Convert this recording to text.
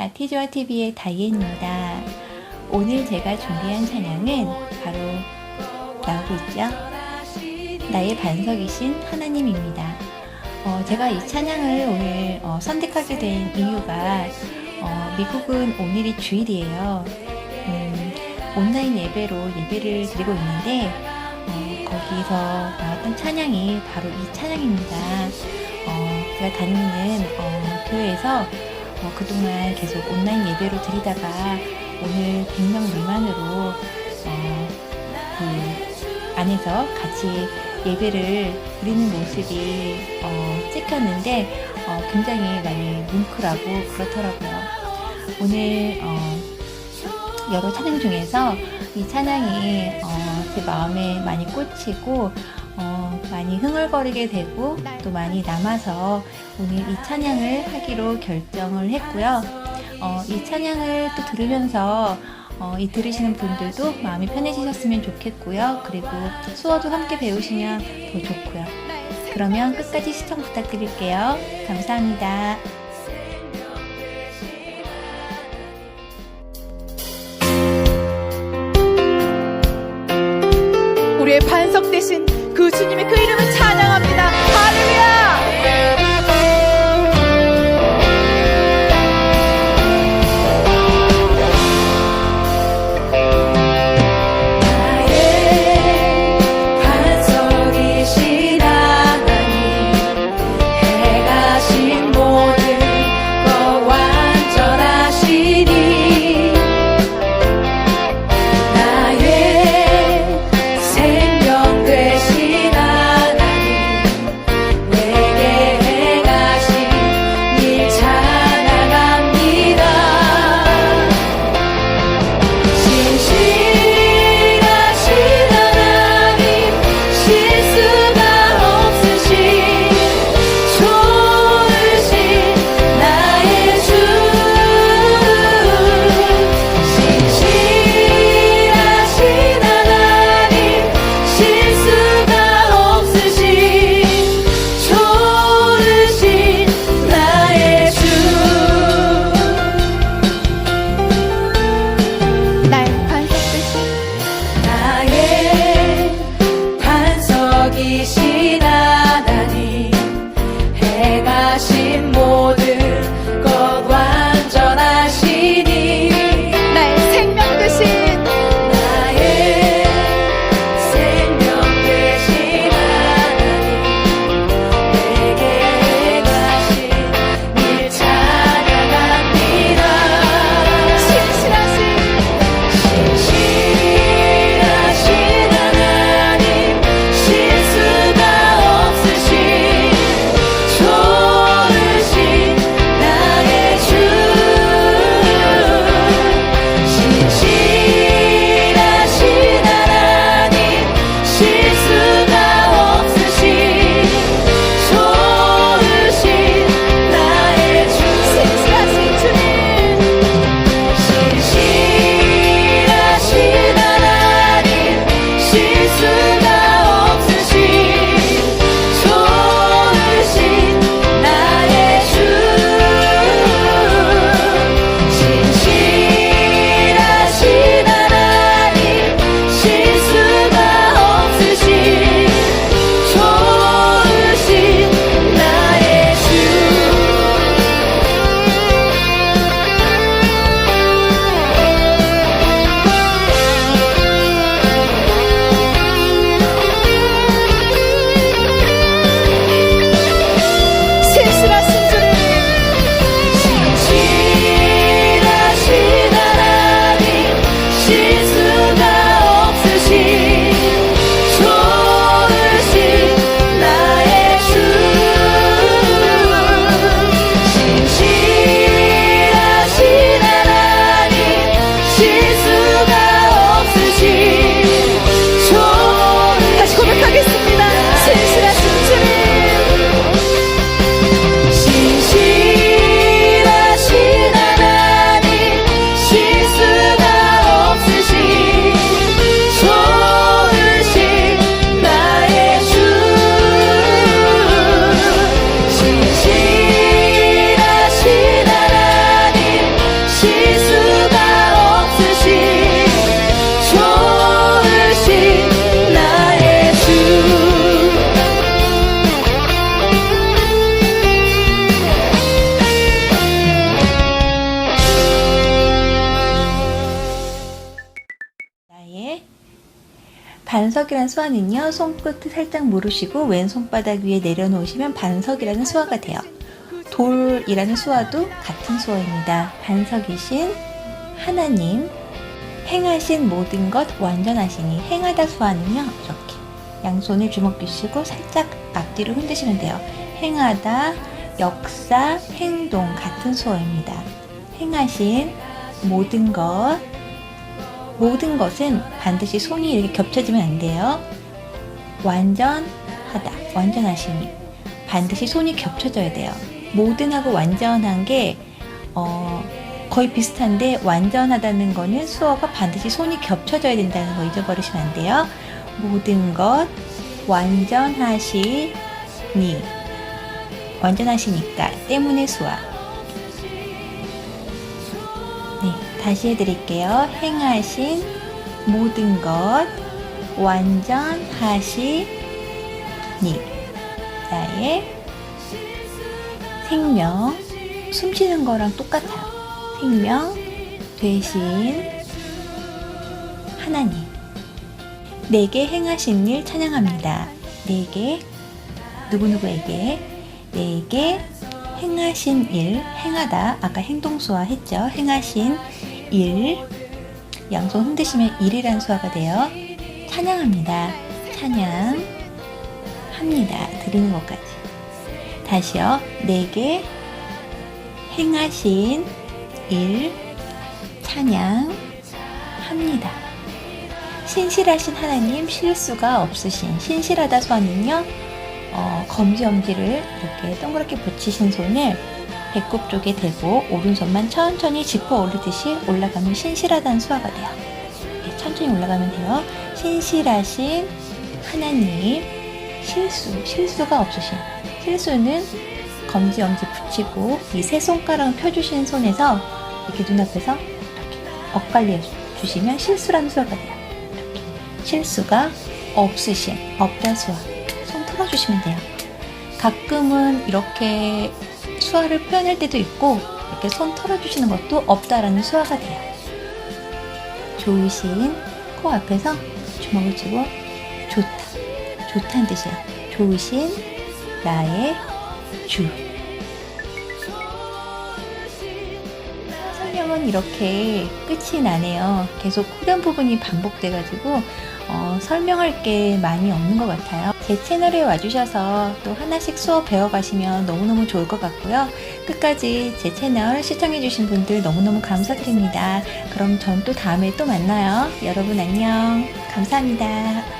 아티즈와 TV의 다이앤입니다. 오늘 제가 준비한 찬양은 바로 나오고 있죠. 나의 반석이신 하나님입니다. 어, 제가 이 찬양을 오늘 어, 선택하게 된 이유가 어, 미국은 오늘이 주일이에요. 음, 온라인 예배로 예배를 드리고 있는데 어, 거기서 나왔던 찬양이 바로 이 찬양입니다. 어, 제가 다니는 어, 교회에서 어, 그동안 계속 온라인 예배로 드리다가 오늘 100명 미만으로 어, 그 안에서 같이 예배를 드리는 모습이 어, 찍혔는데 어, 굉장히 많이 뭉클하고 그렇더라고요. 오늘 어, 여러 찬양 중에서 이 찬양이 어, 제 마음에 많이 꽂히고 어, 많이 흥얼거리게 되고 또 많이 남아서 오늘 이 찬양을 하기로 결정을 했고요. 어, 이 찬양을 또 들으면서 어, 이 들으시는 분들도 마음이 편해지셨으면 좋겠고요. 그리고 수어도 함께 배우시면 더 좋고요. 그러면 끝까지 시청 부탁드릴게요. 감사합니다. 우리의 반석 되신 그 주님의 그 반석이라는 수화는요, 손끝을 살짝 물으시고 왼 손바닥 위에 내려놓으시면 반석이라는 수화가 돼요. 돌이라는 수화도 같은 수화입니다. 반석이신 하나님, 행하신 모든 것 완전하시니 행하다 수화는요, 이렇게 양손을 주먹 쥐시고 살짝 앞뒤로 흔드시면 돼요. 행하다, 역사, 행동 같은 수어입니다. 행하신 모든 것, 모든 것은 반드시 손이 이렇게 겹쳐지면 안 돼요. 완전하다, 완전하심이 반드시 손이 겹쳐져야 돼요. 모든하고 완전한 게 어, 거의 비슷한데 완전하다는 거는 수어가 반드시 손이 겹쳐져야 된다는 거 잊어버리시면 안 돼요. 모든 것 완전하시니 완전하시니까 때문에 수화. 다시 해드릴게요. 행하신 모든 것 완전하시니 나의 생명 숨쉬는 거랑 똑같아요. 생명 되신 하나님 내게 행하신 일 찬양합니다. 내게 누구누구에게 내게 행하신 일 행하다 아까 행동수화 했죠. 행하신 일 양손 흔드시면 일이란 수화가 돼요. 찬양합니다. 찬양 합니다. 드리는 것까지. 다시요. 내게 행하신 일 찬양 합니다. 신실하신 하나님 실수가 없으신 신실하다 수화는요. 어, 검지 엄지를 이렇게 동그랗게 붙이신 손을 배꼽 쪽에 대고 오른손만 천천히 짚어 올리듯이 올라가면 신실하다는 수화가 돼요. 네, 천천히 올라가면 돼요. 신실하신 하나님 실수 실수가 없으신 실수는 검지 엄지 붙이고 이 세 손가락을 펴주신 손에서 이렇게 눈앞에서 이렇게 엇갈려 주시면 실수라는 수화가 돼요. 이렇게 실수가 없으신 없다 수화 손 털어주시면 돼요. 가끔은 이렇게 수화를 표현할 때도 있고 이렇게 손 털어주시는 것도 없다라는 수화가 돼요. 좋으신 코 앞에서 주먹을 쥐고 좋다. 좋다는 뜻이에요. 좋으신 나의 주. 설명은 이렇게 끝이 나네요. 계속 후렴 부분이 반복돼가지고 어, 설명할 게 많이 없는 것 같아요. 제 채널에 와주셔서 또 하나씩 수업 배워가시면 너무너무 좋을 것 같고요. 끝까지 제 채널 시청해주신 분들 너무너무 감사드립니다. 그럼 전 또 다음에 또 만나요. 여러분 안녕. 감사합니다.